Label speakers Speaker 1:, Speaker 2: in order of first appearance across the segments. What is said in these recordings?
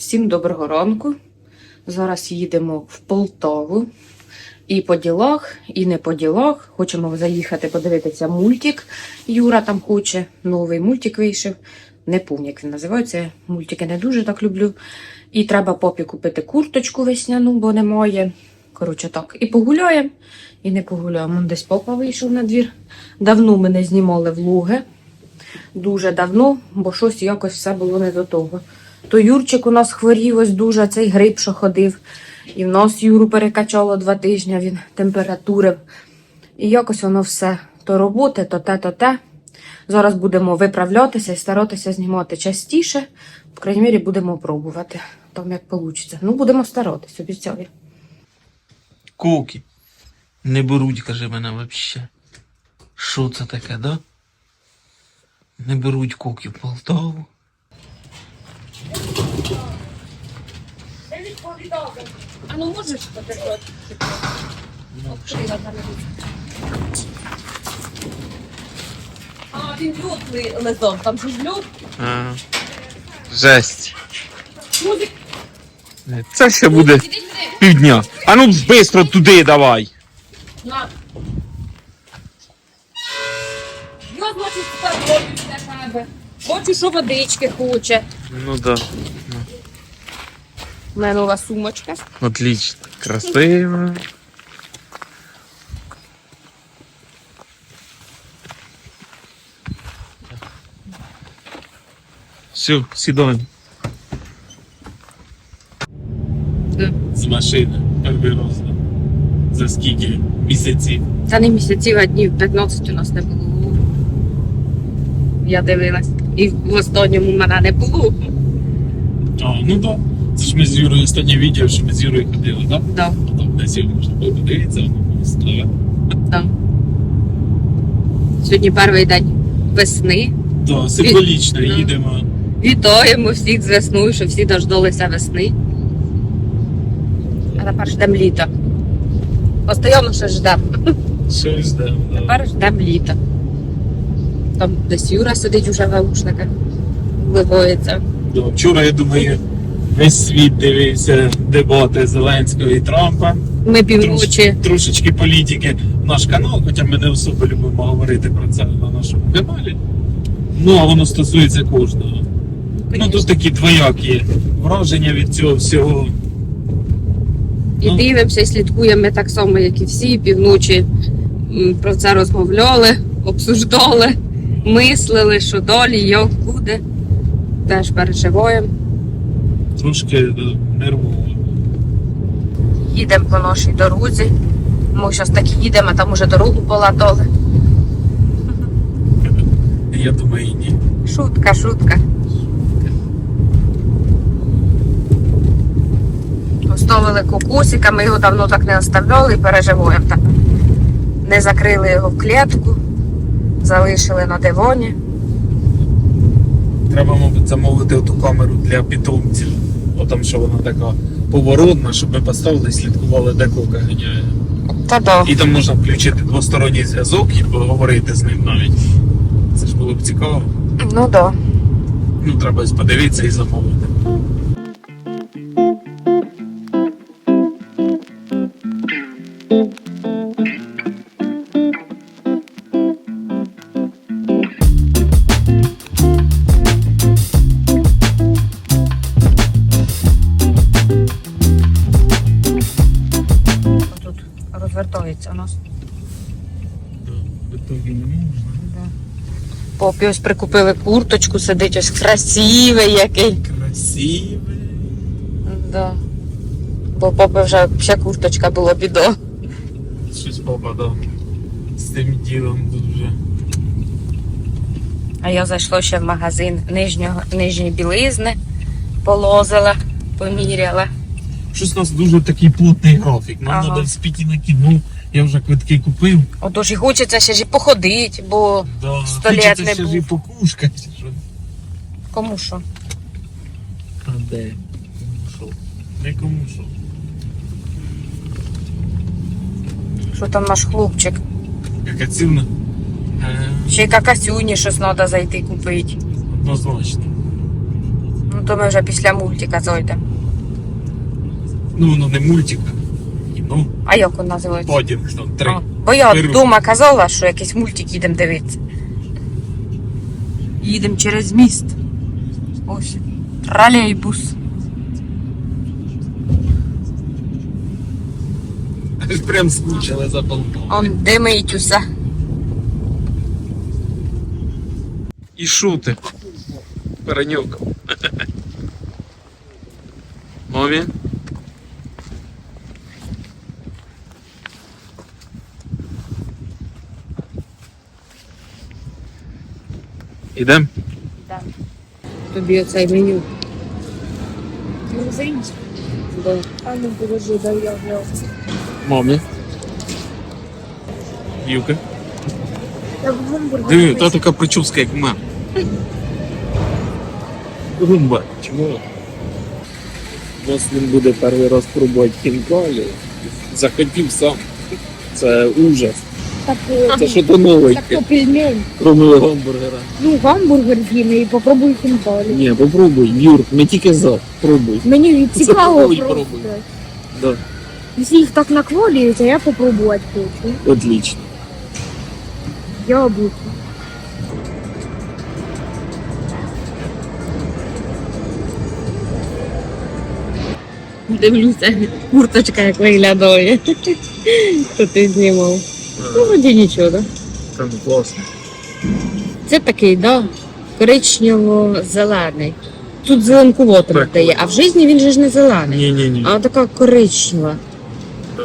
Speaker 1: Всім доброго ранку. Зараз їдемо в Полтаву. І по ділах, і не по ділах. Хочемо заїхати подивитися мультик. Юра там хоче. Новий мультик вийшов. Не пам'ятаю, як він називається. Мультики не дуже так люблю. І треба попі купити курточку весняну, бо немає. Коротше так. І погуляємо, і не погуляємо. Десь попа вийшов на двір. Давно ми не знімали влоги. Дуже давно, бо щось якось все було не до того. То Юрчик у нас хворів ось дуже, цей грип, що ходив. І в нас Юру перекачало два тижні, він температурив. І якось воно все. То роботи, то те, то те. Зараз будемо виправлятися і старатися знімати частіше. По крайній мірі, будемо пробувати. Там як вийде. Ну, будемо старатися, обіцяю.
Speaker 2: Коки. Не беруть, каже мене вообще. Що це таке, да? Не беруть коки в Полтаву.
Speaker 1: А ну можеш подержати? А, він льод лизав, там же ж льод.
Speaker 2: А, жесть.
Speaker 1: Музик,
Speaker 2: Це ще буде
Speaker 1: іди сюди.
Speaker 2: півдня. А ну швидко туди давай.
Speaker 1: На. Я, значить, тепер для тебе. Хочу, що водички хоче.
Speaker 2: Ну да.
Speaker 1: У мене нова сумочка.
Speaker 2: Отлично. Красиво. Все, сідаємо. З машини. Перший За скільки місяців?
Speaker 1: Та не місяців, а днів 15 у нас не було. Я дивилась. І в останньому мене не було.
Speaker 2: А, ну так. Це ж ми з Юрою останнє відео, що ми з Юрою ходили, так?
Speaker 1: Да,
Speaker 2: Там десь його можна було подивитися, воно було склеве.
Speaker 1: да. Сьогодні перший день весни.
Speaker 2: Так, символічно
Speaker 1: Да.
Speaker 2: їдемо.
Speaker 1: Вітаємо всіх з весною, що всі дождалися весни. А тепер ждемо літа. Постоянно ще ждемо.
Speaker 2: Щось ждемо. да.
Speaker 1: Тепер ждемо літа. Там десь Юра сидить уже в наушниках, вливається.
Speaker 2: Да, Вчора, я думаю, весь світ дивився дебати Зеленського і Трампа.
Speaker 1: Ми півночі.
Speaker 2: Трош- трошечки політики в наш канал, хоча ми не особо любимо говорити про це на нашому каналі. Ну, а воно стосується кожного. Ну, тут такі двоякі враження від цього всього.
Speaker 1: І
Speaker 2: Ну.
Speaker 1: дивимося, і слідкуємо ми так само, як і всі, півночі про це розмовляли, обсуждали, мислили, що далі, як буде. Теж переживаємо.
Speaker 2: Трошки е, нервово.
Speaker 1: Їдемо по нашій дорозі. Ми зараз так їдемо, а там уже дорогу полатали.
Speaker 2: Я думаю, і ні.
Speaker 1: Шутка, шутка. Оставили кокосика, ми його давно так не оставляли і переживаємо так. Не закрили його в клітку, залишили на дивоні.
Speaker 2: Треба, мабуть, замовити оту камеру для питомців. О, там, що вона така поворотна, щоб ми поставили і слідкували, де кока ганяє.
Speaker 1: Та да.
Speaker 2: І там можна включити двосторонній зв'язок і поговорити з ним навіть. Це ж було б цікаво.
Speaker 1: Ну да.
Speaker 2: Ну, треба подивитися і замовити.
Speaker 1: Попі ось прикупили курточку, сидить ось красивий який.
Speaker 2: Красивий.
Speaker 1: Да. Бо попи вже ще курточка була бідо.
Speaker 2: Щось попадав. З тим ділом тут вже.
Speaker 1: А я зайшла ще в магазин нижнього, нижньої білизни, полозила, поміряла.
Speaker 2: Щось у нас дуже такий плотний графік. Нам
Speaker 1: Ага.
Speaker 2: треба спіти на кіно. Я вже квитки купив.
Speaker 1: Отож і хочеться ще ж і походити, бо
Speaker 2: Да.
Speaker 1: Сто літ
Speaker 2: Хочеться
Speaker 1: не
Speaker 2: ще
Speaker 1: був.
Speaker 2: ж і покушкати. Що?
Speaker 1: кому що?
Speaker 2: А де? Кому що? Не кому що.
Speaker 1: Що там наш хлопчик?
Speaker 2: Яка ціна? Е,
Speaker 1: Ще й какасюні щось треба зайти купити.
Speaker 2: Однозначно.
Speaker 1: Ну то ми вже після мультика зайдемо.
Speaker 2: Ну, воно не мультик. Ну,
Speaker 1: А як він називається?
Speaker 2: Подінгтон 3.
Speaker 1: А, Бо я
Speaker 2: Вирус.
Speaker 1: вдома казала, що якийсь мультик їдемо дивитися. Їдемо через міст. Ось. Тролейбус.
Speaker 2: Аж прям скучили за Полтавою.
Speaker 1: Он димить усе.
Speaker 2: І шути. Перенюк. Мові? Ідем?
Speaker 1: Тобі оцей меню. Да.
Speaker 3: А ну подожди, дай я взяв.
Speaker 2: Мамі. Юка.
Speaker 3: В.
Speaker 2: Диви, та така прическа, як в мене. Гумба. Чому? Він буде перший раз пробувати хінкалі. Захотів сам. Це ужас. Це що то
Speaker 3: так то пельмень.
Speaker 2: кроме гамбургера.
Speaker 3: Ну, гамбургер з'їм і попробуй хінкалі.
Speaker 2: Ні, попробуй, Юр, ми тільки за. Пробуй.
Speaker 3: Мені цікаво
Speaker 2: попробуй,
Speaker 3: просто.
Speaker 2: попробуй. Да.
Speaker 3: Якщо їх так наквалюється, я попробувати хочу.
Speaker 2: Отлично.
Speaker 3: Яблуки.
Speaker 1: Дивлюся, курточка як виглядає. Що ти знімав. Ну, вроді нічого, так?
Speaker 2: Там класно.
Speaker 1: Це такий, да, коричнево-зелений. Тут зеленкувато
Speaker 2: Так.
Speaker 1: дає, а в житті він же ж не зелений,
Speaker 2: Ні-ні-ні.
Speaker 1: а така коричнева.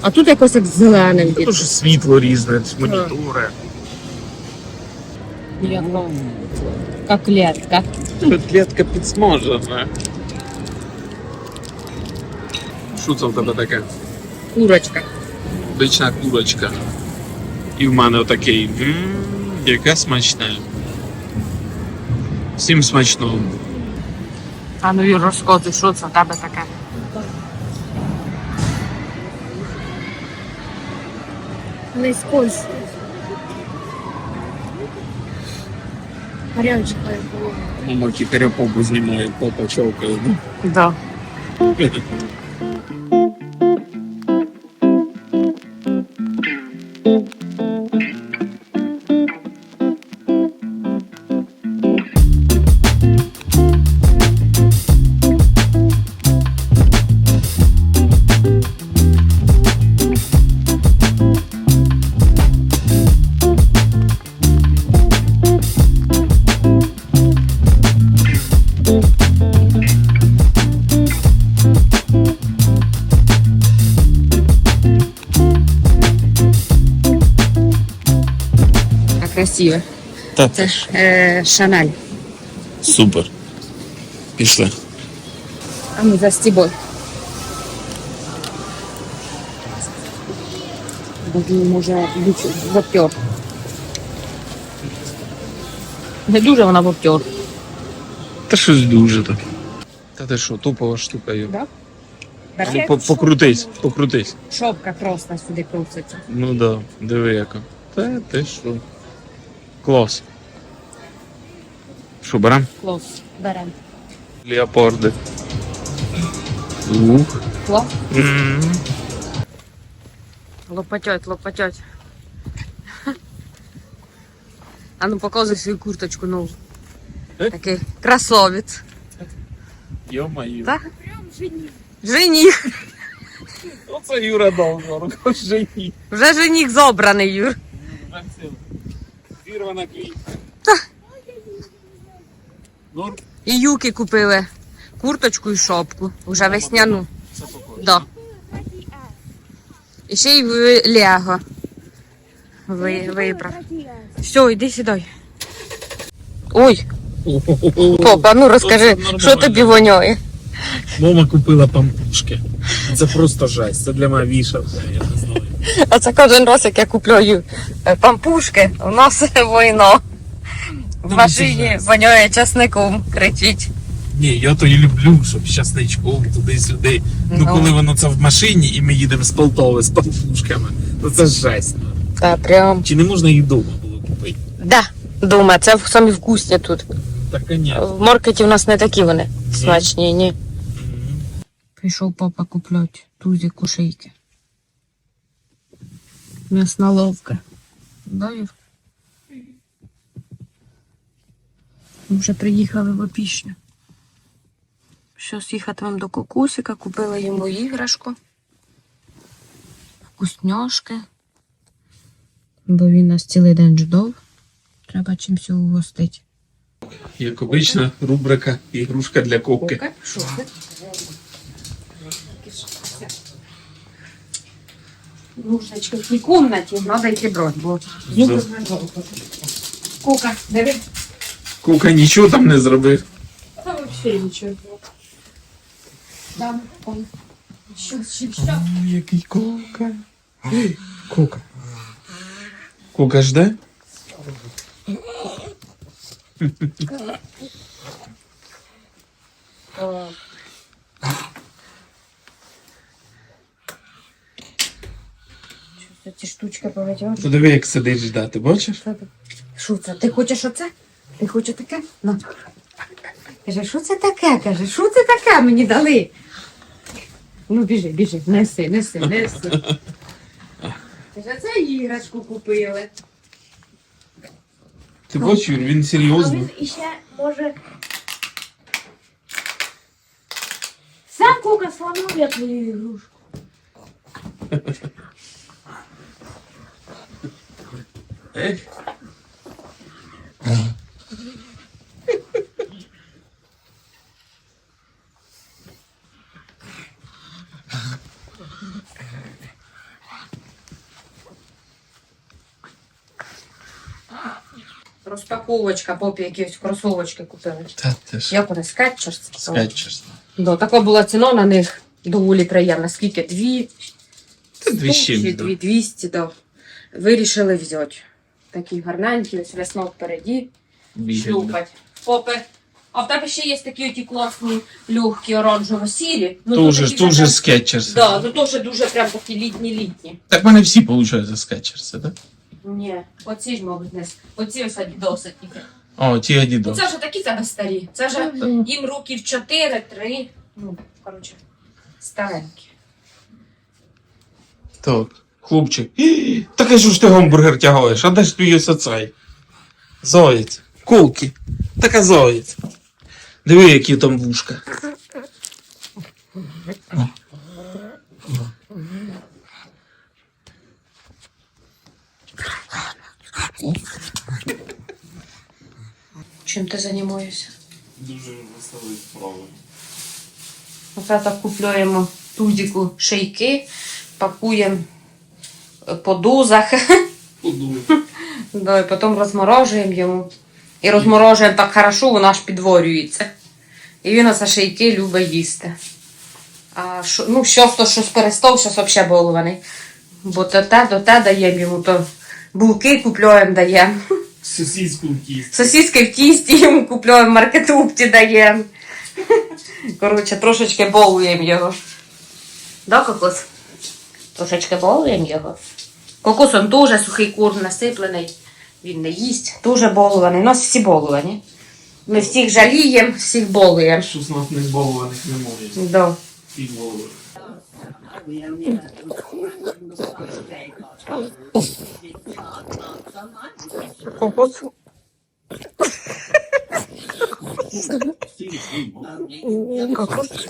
Speaker 1: А тут якось як зеленим від.
Speaker 2: Дуже світло різне, монітори.
Speaker 1: Коклетка.
Speaker 2: Котлетка підсмажена. Що це в тебе таке?
Speaker 1: Курочка.
Speaker 2: Обична курочка. І в мене отакий. Ммм, яка смачна. Всім смачного.
Speaker 1: А ну і розказуй, що це в тебе таке?
Speaker 3: Не скользь. Гарячка було.
Speaker 2: Мама кітаря попу знімає, попа човкає.
Speaker 1: Да. красиве.
Speaker 2: Та
Speaker 1: Це ж е, Шанель.
Speaker 2: Супер. Пішли.
Speaker 1: А ну застібой. Бо він може бути в. Не дуже вона в.
Speaker 2: Та щось дуже таке. Та ти що, топова штука є.
Speaker 1: Да?
Speaker 2: Ну, по- покрутись, покрутись.
Speaker 1: Шопка просто сюди крутиться.
Speaker 2: Ну да, диви яка. Та ти що. Клас. Що, берем?
Speaker 1: Клас. Берем.
Speaker 2: Леопарди. Ух.
Speaker 1: Клас.
Speaker 2: М.
Speaker 1: Лопатять, лопатять. А ну показуй свою курточку нову.
Speaker 2: Е?
Speaker 1: Такий красавець.
Speaker 2: Йо-моє.
Speaker 1: Так? Жених.
Speaker 2: Оце Юра дав руку жені.
Speaker 1: Вже жених забраний, Юр.
Speaker 2: Зірвана квітка. Норм?
Speaker 1: І юки купили курточку і шопку. Уже весняну. Да. І ще й в Лего. Ви, вибрав. Все, йди сюди. Ой, папа, ну розкажи,
Speaker 2: Це нормально.
Speaker 1: що тобі воняє?
Speaker 2: Мама купила пампушки. Це просто жесть. Це для мене вішавка, я не знаю.
Speaker 1: А це кожен раз, як я купляю е, пампушки, у нас війна. В
Speaker 2: Ну,
Speaker 1: машині воняє часником, кричить.
Speaker 2: Ні, я то і люблю, щоб щасничком туди-сюди. Ну,
Speaker 1: Ну.
Speaker 2: коли воно це в машині і ми їдемо з Полтави з пампушками, то це жесть.
Speaker 1: Та прям.
Speaker 2: Чи не можна їх вдома було купити?
Speaker 1: Да, дома, це самі вкусні тут.
Speaker 2: Так, конечно.
Speaker 1: В маркеті у нас не такі вони смачні, ні. Прийшов папа купляти тузику шийки. М'ясна ловка. Да, Юр? Ми вже приїхали в опішню. Щось їхатимемо до кокусика, купили йому іграшку. Вкусняшки. Бо він нас цілий день ждав. Треба чимось угостити.
Speaker 2: Як обична рубрика ігрушка для ковки.
Speaker 1: Ножнички в тій кімнаті, треба йти брати, бо
Speaker 2: Да.
Speaker 1: Кука, диви.
Speaker 2: Кука нічого там не зробив.
Speaker 1: Та взагалі нічого. Там, он. Що, що, що?
Speaker 2: Який кука. Кука. Кука жде?
Speaker 1: Що це ці штучки повитягати?
Speaker 2: Подиви, як сидить ждати, бачиш?
Speaker 1: Що це? Ти хочеш оце? Ти хочеш таке? На. Каже, що це таке? Каже, що це таке мені дали? Ну, біжи, біжи, неси, неси, неси. Каже, це іграшку купили.
Speaker 2: Ти бачиш, Юр, він
Speaker 3: А
Speaker 2: серйозно.
Speaker 3: він іще може. Сам кука сломав я твою ігрушку.
Speaker 1: Розпаковочка, попі якісь кросовочки купили.
Speaker 2: Та ти ж.
Speaker 1: Як вони, скетчерс?
Speaker 2: Скачеш.
Speaker 1: Да, така була ціна на них доволі приємна. Скільки? Дві?
Speaker 2: Дві
Speaker 1: Сто дві двісті, да. Вирішили взяти. Такі гарненькі, ось весно впереді, шлюпать. Попи. А в тебе ще є такі оті класні, легкі, оранжево-сірі. Ну,
Speaker 2: Тоже,
Speaker 1: такі
Speaker 2: тоже
Speaker 1: вже-
Speaker 2: скетчерс.
Speaker 1: Да, ну теж дуже прям такі літні-літні.
Speaker 2: Так в мене всі, виходить, скетчерси, так?
Speaker 1: Ні, оці ж, мабуть, не. с- Оці ось досить.
Speaker 2: О, ті
Speaker 1: Ну це вже такі тебе старі. Це вже їм років 4-3. Ну, коротше, старенькі.
Speaker 2: Так, хлопчик. Так що ж ти гамбургер тягаєш? А де ж твій ось оцей? Заяць. Колки. Така заяць. Диви, які там вушка.
Speaker 1: Чим ти займаєшся?
Speaker 2: Дуже веселий справи.
Speaker 1: Оце так купуємо тузику шийки, пакуємо по
Speaker 2: Подумай.
Speaker 1: да, і потім розморожуємо йому. І розморожуємо так хорошо, воно аж підворюється. І він оце шийки любить їсти. А що, ну, щось то щось перестав, щось взагалі болований. Бо то те, до те даємо йому, то булки купуємо, даємо.
Speaker 2: Сосиску в тісті.
Speaker 1: Сосиски в тісті йому купуємо, маркетупті даємо. Коротше, трошечки болуємо його. Да, кокос? Трошечки болуємо його. Кокос он дуже сухий кур насиплений. Він не їсть, дуже болуваний. У нас всі болувані. Ми всіх жаліємо, всіх болуємо.
Speaker 2: Що з нас не збалованих немає.
Speaker 1: Да.
Speaker 2: Всі голови.
Speaker 1: Кокос. Кокос.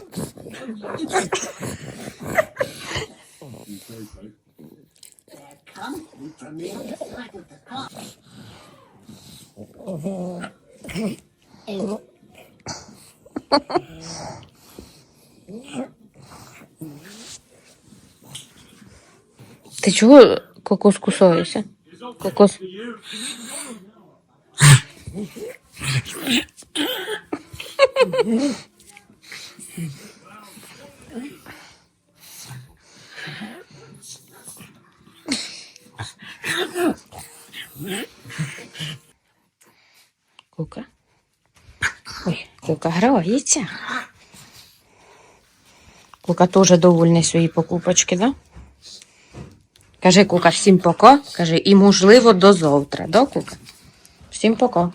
Speaker 1: Ти чого кокос кусаєшся? Кокос. Кука. Кука грається. Кука теж довольний свої покупочки, да? Каже Кука, всім пока. Каже, і можливо до завтра, да, Кука? Всім пока.